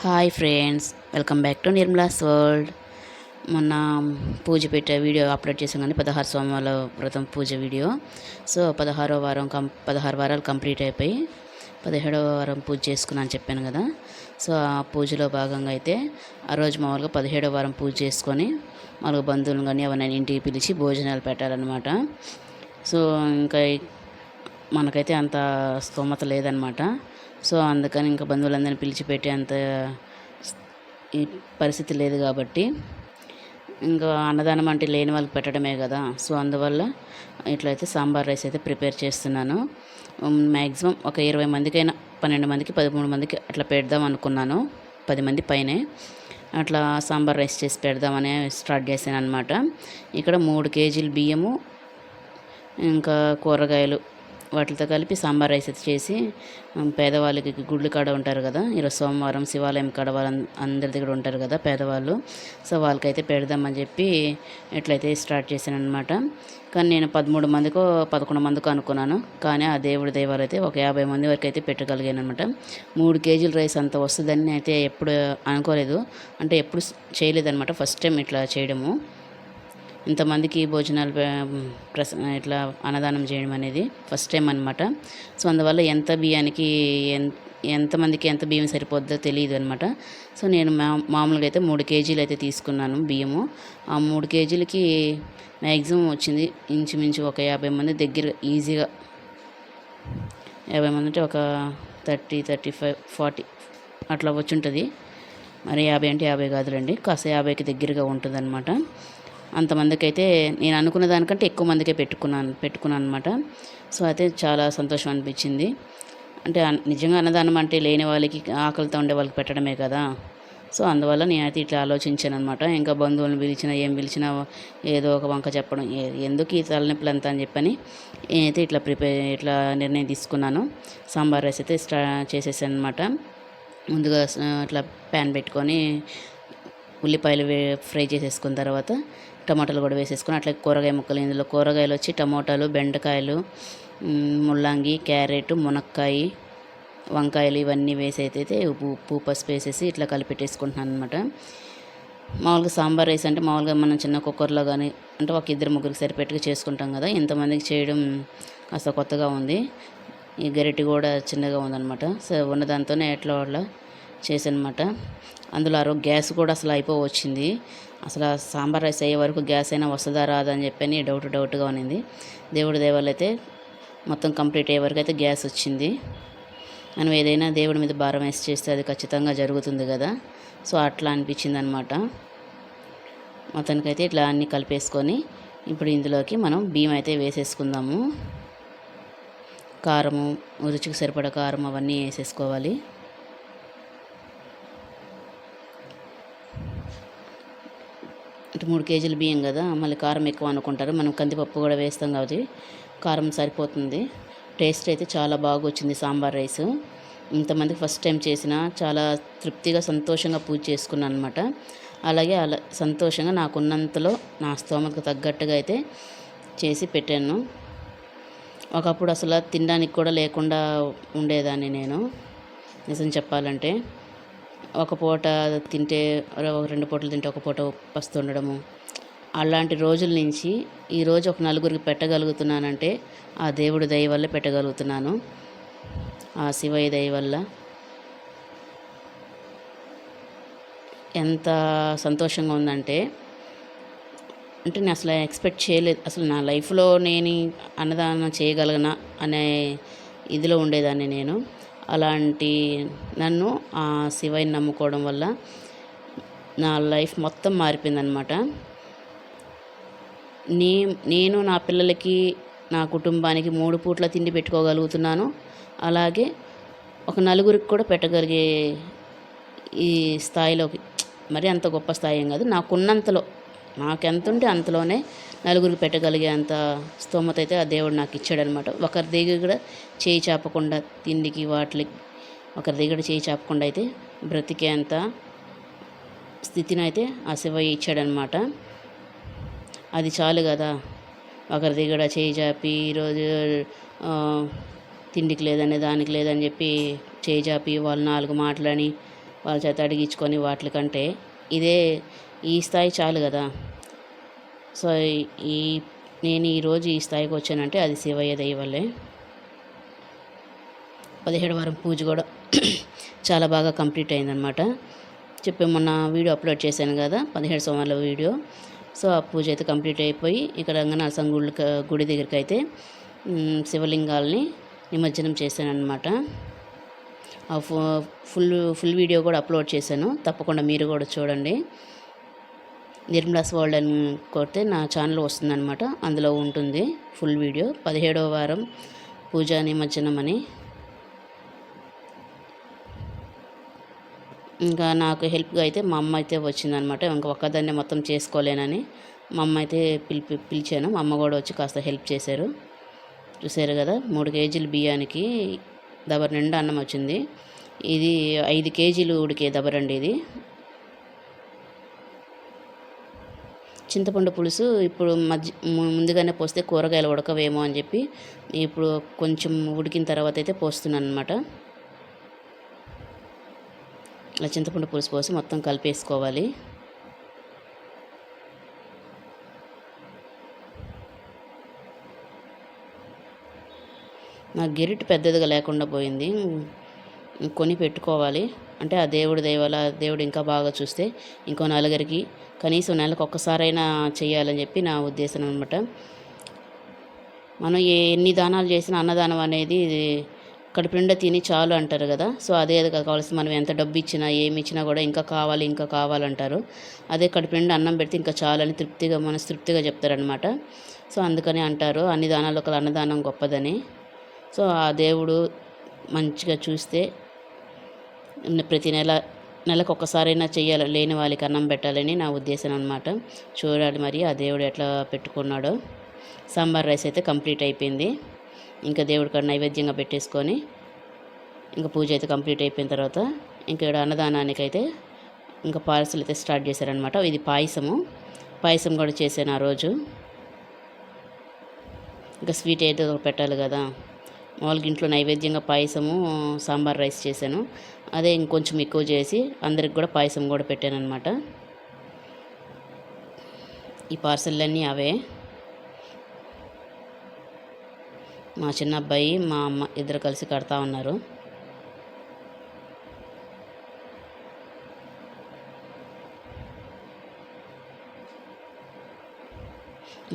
Hi friends welcome back to Nirmala's world. మొన్న పూజ పెట్టే వీడియో అప్లోడ్ చేసాం కానీ పదహారు సోమవారాల వ్రతం పూజ వీడియో. సో పదహారో వారం కం పదహారు వారాలు కంప్లీట్ అయిపోయి పదిహేడవ వారం పూజ చేసుకున్నాను చెప్పాను కదా. సో ఆ పూజలో భాగంగా అయితే ఆ రోజు మామూలుగా పదిహేడవ వారం పూజ చేసుకొని మామూలుగా బంధువులు కానీ ఎవరైనా ఇంటికి పిలిచి భోజనాలు పెట్టాలన్నమాట. సో ఇంకా మనకైతే అంత స్తోమత లేదనమాట సో అందుకని ఇంకా బంధువులందరినీ పిలిచిపెట్టే అంత ఈ పరిస్థితి లేదు కాబట్టి ఇంకా అన్నదానం అంటే లేని వాళ్ళకి పెట్టడమే కదా. సో అందువల్ల ఇట్లయితే సాంబార్ రైస్ అయితే ప్రిపేర్ చేస్తున్నాను. మ్యాక్సిమం ఒక ఇరవై మందికైనా పన్నెండు మందికి పదమూడు మందికి అట్లా పెడదాం అనుకున్నాను. పది మంది పైనే అట్లా సాంబార్ రైస్ చేసి పెడదామని స్టార్ట్ చేశాను అనమాట ఇక్కడ మూడు కేజీలు బియ్యము ఇంకా కూరగాయలు వాటితో కలిపి సాంబార్ రైస్ అయితే చేసి పేదవాళ్ళకి గుళ్ళు కాడ ఉంటారు కదా ఈరోజు సోమవారం శివాలయం కాడ వాళ్ళ అందరి దగ్గర ఉంటారు కదా పేదవాళ్ళు. సో వాళ్ళకైతే పెడదామని చెప్పి ఎట్లయితే స్టార్ట్ చేశాను అనమాట కానీ నేను పదమూడు మందికో పదకొండు మందికో అనుకున్నాను. కానీ ఆ దేవుడి దైవాలు అయితే ఒక యాభై మంది వరకు అయితే పెట్టగలిగాను అనమాట మూడు కేజీల రైస్ అంత వస్తుందని అయితే ఎప్పుడు అనుకోలేదు. అంటే ఎప్పుడు చేయలేదన్నమాట. ఫస్ట్ టైం ఇట్లా చేయడము. ఇంతమందికి భోజనాలు ప్రస ఇట్లా అన్నదానం చేయడం అనేది ఫస్ట్ టైం అనమాట సో అందువల్ల ఎంత బియ్యానికి ఎంత ఎంతమందికి ఎంత బియ్యం సరిపోద్దో తెలియదు అనమాట సో నేను మా మామూలుగా అయితే మూడు కేజీలు అయితే తీసుకున్నాను బియ్యము. ఆ మూడు కేజీలకి మ్యాక్సిమం వచ్చింది ఇంచుమించు ఒక యాభై మంది దగ్గర ఈజీగా యాభై మంది అంటే ఒక థర్టీ థర్టీ ఫైవ్ ఫార్టీ అట్లా వచ్చి ఉంటుంది. మరి యాభై అంటే యాభై కాదులండి. కాస్త యాభైకి దగ్గరగా ఉంటుంది అనమాట అంతమందికి అయితే నేను అనుకున్న దానికంటే ఎక్కువ మందికే పెట్టుకున్నాను పెట్టుకున్నాను అనమాట సో అయితే చాలా సంతోషం అనిపించింది. అంటే నిజంగా అన్నదానం అంటే లేని వాళ్ళకి ఆకలితో ఉండే వాళ్ళకి పెట్టడమే కదా. సో అందువల్ల నేనైతే ఇట్లా ఆలోచించాను అనమాట ఇంకా బంధువులను పిలిచినా ఏం పిలిచినా ఏదో ఒక వంక చెప్పడం ఎందుకు ఈ తలనొప్పులు ఎంత అని చెప్పని నేనైతే ఇట్లా ప్రిపేర్ ఇట్లా నిర్ణయం తీసుకున్నాను. సాంబార్ రైస్ అయితే స్టా చేసేసాను అనమాట ముందుగా ఇట్లా ప్యాన్ పెట్టుకొని ఉల్లిపాయలు ఫ్రై చేసేసుకున్న తర్వాత టమాటాలు కూడా వేసేసుకుని అట్లా కూరగాయ ముక్కలు ఇందులో కూరగాయలు వచ్చి టమోటాలు బెండకాయలు ముల్లంగి క్యారెట్ మునక్కాయ వంకాయలు ఇవన్నీ వేసి అయితే ఉప్పు ఉప్పు పసుపు వేసేసి ఇట్లా కలిపెట్టేసుకుంటున్నాను అనమాట మామూలుగా సాంబార్ రైస్ అంటే మామూలుగా మనం చిన్న కుక్కర్లో కానీ అంటే ఒక ఇద్దరు ముగ్గురికి సరిపెట్టుగా చేసుకుంటాం కదా ఇంతమందికి చేయడం కాస్త కొత్తగా ఉంది. ఈ గరిటె కూడా చిన్నగా ఉందన్నమాట. సో ఉన్న దాంతోనే ఎట్లా వాళ్ళ చేసానమాట అందులో ఆ రోజు గ్యాస్ కూడా అసలు అయిపో వచ్చింది అసలు సాంబార్ రైస్ అయ్యే వరకు గ్యాస్ అయినా వస్తుందా రాదా అని చెప్పని డౌట్ డౌట్గా ఉన్నింది. దేవుడి దేవాలు అయితే మొత్తం కంప్లీట్ అయ్యే వరకు అయితే గ్యాస్ వచ్చింది. మనం ఏదైనా దేవుడి మీద భారం వేసి చేస్తే అది ఖచ్చితంగా జరుగుతుంది కదా. సో అట్లా అనిపించింది అనమాట మొత్తానికైతే ఇట్లా అన్నీ కలిపేసుకొని ఇప్పుడు ఇందులోకి మనం బియ్యం అయితే వేసేసుకుందాము. కారము రుచికి సరిపడ కారం అవన్నీ వేసేసుకోవాలి. మూడు కేజీల బియ్యం కదా మళ్ళీ కారం ఎక్కువ అనుకుంటారు. మనం కందిపప్పు కూడా వేస్తాం కాబట్టి కారం సరిపోతుంది. టేస్ట్ అయితే చాలా బాగా వచ్చింది సాంబార్ రైస్. ఇంతమందికి ఫస్ట్ టైం చేసిన చాలా తృప్తిగా సంతోషంగా పూజ చేసుకున్నాను అనమాట అలాగే అలా సంతోషంగా నాకున్నంతలో నా స్తోమతకు తగ్గట్టుగా అయితే చేసి పెట్టాను. ఒకప్పుడు అసలు తినడానికి కూడా లేకుండా ఉండేదాన్ని నేను నిజం చెప్పాలంటే. ఒక పూట తింటే ఒక రెండు పూటలు తింటే ఒక పూట వస్తుండడము అలాంటి రోజుల నుంచి ఈరోజు ఒక నలుగురికి పెట్టగలుగుతున్నానంటే ఆ దేవుడి దయ వల్ల పెట్టగలుగుతున్నాను. ఆ శివయ్య దయ వల్ల ఎంత సంతోషంగా ఉందంటే అంటే నేను అసలు ఎక్స్పెక్ట్ చేయలేదు. అసలు నా లైఫ్లో నేను అన్నదానం చేయగలగనా అనే ఇదిలో ఉండేదాన్ని నేను. అలాంటి నన్ను ఆ శివయ్యని నమ్ముకోవడం వల్ల నా లైఫ్ మొత్తం మారిపోయిందనమాట నే నేను నా పిల్లలకి నా కుటుంబానికి మూడు పూట్ల తిండి పెట్టుకోగలుగుతున్నాను. అలాగే ఒక నలుగురికి కూడా పెట్టగలిగే ఈ స్థాయిలోకి మరి అంత గొప్ప స్థాయి ఏం కాదు. నాకున్నంతలో నాకెంత ఉంటే అంతలోనే నలుగురికి పెట్టగలిగే అంత స్తోమత అయితే ఆ దేవుడు నాకు ఇచ్చాడనమాట ఒకరి దగ్గర కూడా చేయి చాపకుండా తిండికి వాటికి ఒకరి దగ్గర చేయి చాపకుండా అయితే బ్రతికే అంత స్థితిని అయితే ఆ శివయ్య ఇచ్చాడనమాట. అది చాలు కదా. ఒకరి దగ్గర చేయి చాపి ఈరోజు తిండికి లేదని దానికి లేదని చెప్పి చేయి చాపి వాళ్ళు నాలుగు మాటలని వాళ్ళ చేత అడిగించుకొని వాటికంటే ఇదే ఈ స్థాయి చాలు కదా. సో ఈ నేను ఈరోజు ఈ స్థాయికి వచ్చానంటే అది శివయ్య దయ వల్లే. పదిహేడు వారం పూజ కూడా చాలా బాగా కంప్లీట్ అయిందనమాట చెప్పే మొన్న వీడియో అప్లోడ్ చేశాను కదా పదిహేడు సోమవారాల వీడియో. సో ఆ పూజ అయితే కంప్లీట్ అయిపోయి ఇక్కడ రంగనాథం గుడి గుడి దగ్గరికి అయితే శివలింగాల్ని నిమజ్జనం చేశాను ఆ ఫుల్ ఫుల్ వీడియో కూడా అప్లోడ్ చేశాను. తప్పకుండా మీరు కూడా చూడండి. నిర్మలాస్ వరల్డ్ అని కొడితే నా ఛానల్ వస్తుందన్నమాట. అందులో ఉంటుంది ఫుల్ వీడియో. పదిహేడవ వారం పూజా నిమజ్జనం అని. ఇంకా నాకు హెల్ప్గా అయితే మా అమ్మ అయితే వచ్చిందనమాట ఇంకా ఒక్కదాన్నే మొత్తం చేసుకోలేనని మా అమ్మ అయితే పిలిపి పిలిచాను. మా అమ్మ కూడా వచ్చి కాస్త హెల్ప్ చేశారు. చూసారు కదా మూడు కేజీలు బియ్యానికి దబర్ నిండా అన్నం వచ్చింది. ఇది ఐదు కేజీలు ఉడికే దబరండి ఇది. చింతపండు పులుసు ఇప్పుడు మధ్య ముందుగానే పోస్తే కూరగాయలు ఉడకవేమో అని చెప్పి ఇప్పుడు కొంచెం ఉడికిన తర్వాత అయితే పోస్తున్నాను అనమాట ఇలా చింతపండు పులుసు పోసి మొత్తం కలిపేసుకోవాలి. నాకు గెరిట్ పెద్దదిగా లేకుండా పోయింది. కొని పెట్టుకోవాలి. అంటే ఆ దేవుడి దయవల్ల దేవుడు ఇంకా బాగా చూస్తే ఇంకో నలుగురికి కనీసం నెలకు ఒక్కసారైనా చేయాలని చెప్పి నా ఉద్దేశం అనమాట మనం ఏ ఎన్ని దానాలు చేసినా అన్నదానం అనేది కడుపునిండా తిని చాలు అంటారు కదా. సో అదే అది కావాల్సి మనం ఎంత డబ్బు ఇచ్చినా ఏమి ఇచ్చినా కూడా ఇంకా కావాలి ఇంకా కావాలంటారు. అదే కడుపునిండా అన్నం పెడితే ఇంకా చాలని తృప్తిగా మనస్తృప్తిగా చెప్తారనమాట సో అందుకని అంటారు అన్ని దానాలు ఒక అన్నదానం గొప్పదని. సో ఆ దేవుడు మంచిగా చూస్తే ప్రతి నెల నెలకు ఒక్కసారైనా చేయాలి లేని వాళ్ళకి అన్నం పెట్టాలని నా ఉద్దేశం అనమాట చూడాలి మరి ఆ దేవుడు ఎట్లా పెట్టుకున్నాడో. సాంబార్ రైస్ అయితే కంప్లీట్ అయిపోయింది. ఇంకా దేవుడికి కాడ నైవేద్యంగా పెట్టేసుకొని ఇంకా పూజ అయితే కంప్లీట్ అయిపోయిన తర్వాత ఇంకా ఇక్కడ అన్నదానానికి అయితే ఇంకా పార్సల్ అయితే స్టార్ట్ చేశారనమాట ఇది పాయసము. పాయసం కూడా చేశాను ఆ రోజు. ఇంకా స్వీట్ ఏదో పెట్టాలి కదా. వాళ్ళకి ఇంట్లో నైవేద్యంగా పాయసము సాంబార్ రైస్ చేశాను. అదే ఇంకొంచెం ఎక్కువ చేసి అందరికి కూడా పాయసం కూడా పెట్టాను అనమాట ఈ పార్సల్లన్నీ అవే. మా చిన్న అబ్బాయి మా అమ్మ ఇద్దరు కలిసి కడతా ఉన్నారు.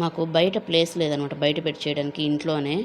మాకు బయట ప్లేస్ లేదనమాట బయట పెట్టి చేయడానికి ఇంట్లోనే.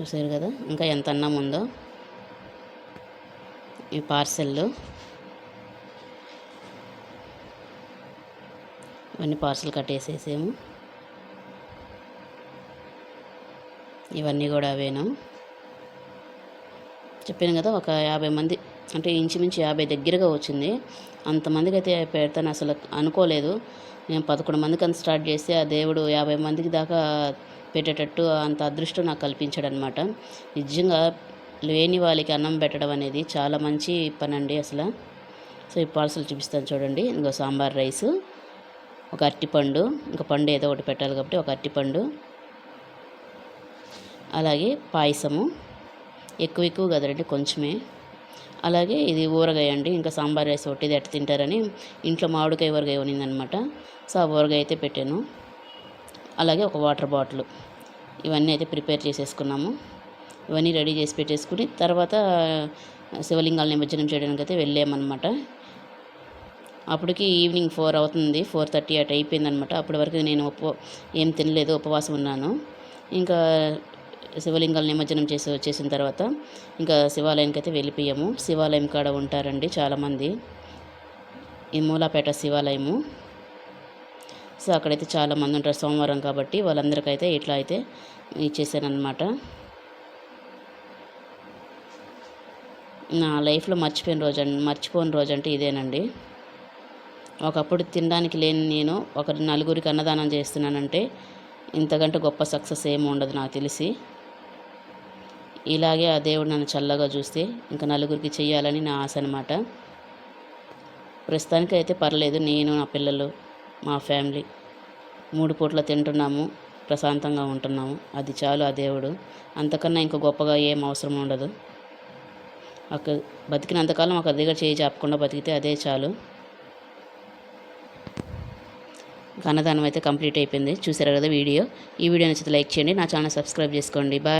చూసారు కదా? ఇంకా ఎంత అన్నం ఉందో? ఈ పార్సెల్ ఇవన్నీ పార్సెల్ కట్టేసేసాము. ఇవన్నీ కూడా అవేనా? చెప్పాను కదా ఒక యాభై మంది అంటే ఇంచుమించు యాభై దగ్గరగా వచ్చింది. అంతమందికి అయితే పెడతాను అసలు అనుకోలేదు. నేను పదకొండు మందికి అంత స్టార్ట్ చేస్తే ఆ దేవుడు యాభై మందికి దాకా పెట్టేటట్టు అంత అదృష్టం నాకు కల్పించాడు అనమాట నిజంగా లేని వాళ్ళకి అన్నం పెట్టడం అనేది చాలా మంచి పని అండి అసలు. సో ఈ పార్సల్ చూపిస్తాను చూడండి. ఇంకో సాంబార్ రైస్ ఒక అరటిపండు ఇంకా పండు ఏదో ఒకటి పెట్టాలి కాబట్టి ఒక అరటిపండు అలాగే పాయసము ఎక్కువ ఎక్కువ కదండి కొంచెమే. అలాగే ఇది ఊరగాయ అండి. ఇంకా సాంబార్ రైస్ ఒకటి ఇది తింటారని ఇంట్లో మామిడికాయ ఊరగాయ ఉన్నిందనమాట సో ఆ ఊరగాయ అయితే పెట్టాను. అలాగే ఒక వాటర్ బాటిల్. ఇవన్నీ అయితే ప్రిపేర్ చేసేసుకున్నాము. ఇవన్నీ రెడీ చేసి పెట్టేసుకుని తర్వాత శివలింగాల నిమజ్జనం చేయడానికి అయితే వెళ్ళామన్నమాట. అప్పటికి ఈవినింగ్ ఫోర్ అవుతుంది ఫోర్ థర్టీ అట్ అయిపోయిందనమాట అప్పటి వరకు నేను ఉప ఏం తినలేదు ఉపవాసం ఉన్నాను. ఇంకా శివలింగాలు నిమజ్జనం చేసి వచ్చేసిన తర్వాత ఇంకా శివాలయానికి అయితే వెళ్ళిపోయాము. శివాలయం కాడ ఉంటారండి చాలామంది. ఈ మూలాపేట శివాలయము. సో అక్కడైతే చాలా మంది ఉంటారు సోమవారం కాబట్టి వాళ్ళందరికైతే ఇట్లా అయితే ఇచ్చేసానమాట నా లైఫ్లో మర్చిపోయిన రోజు అన్- మర్చిపోని రోజు అంటే ఇదేనండి. ఒకప్పుడు తినడానికి లేని నేను ఒక నలుగురికి అన్నదానం చేస్తున్నానంటే ఇంతకంటే గొప్ప సక్సెస్ ఏమి ఉండదు నాకు తెలిసి. ఇలాగే ఆ దేవుడు నన్ను చల్లగా చూస్తే ఇంకా నలుగురికి చేయాలని నా ఆశ అనమాట ప్రస్తుతానికి అయితే పర్లేదు నేను నా పిల్లలు మా ఫ్యామిలీ. మూడు పూట్ల తింటున్నాము ప్రశాంతంగా ఉంటున్నాము. అది చాలు ఆ దేవుడు. అంతకన్నా ఇంకా గొప్పగా ఏం అవసరం ఉండదు. ఒక బతికినంతకాలం ఒక దగ్గర చేయి చాపకుండా బతికితే అదే చాలు. ఘనదానం అయితే కంప్లీట్ అయిపోయింది. చూసారు కదా వీడియో? ఈ వీడియో నచ్చితే లైక్ చేయండి నా ఛానల్ సబ్స్క్రైబ్ చేసుకోండి. బాయ్.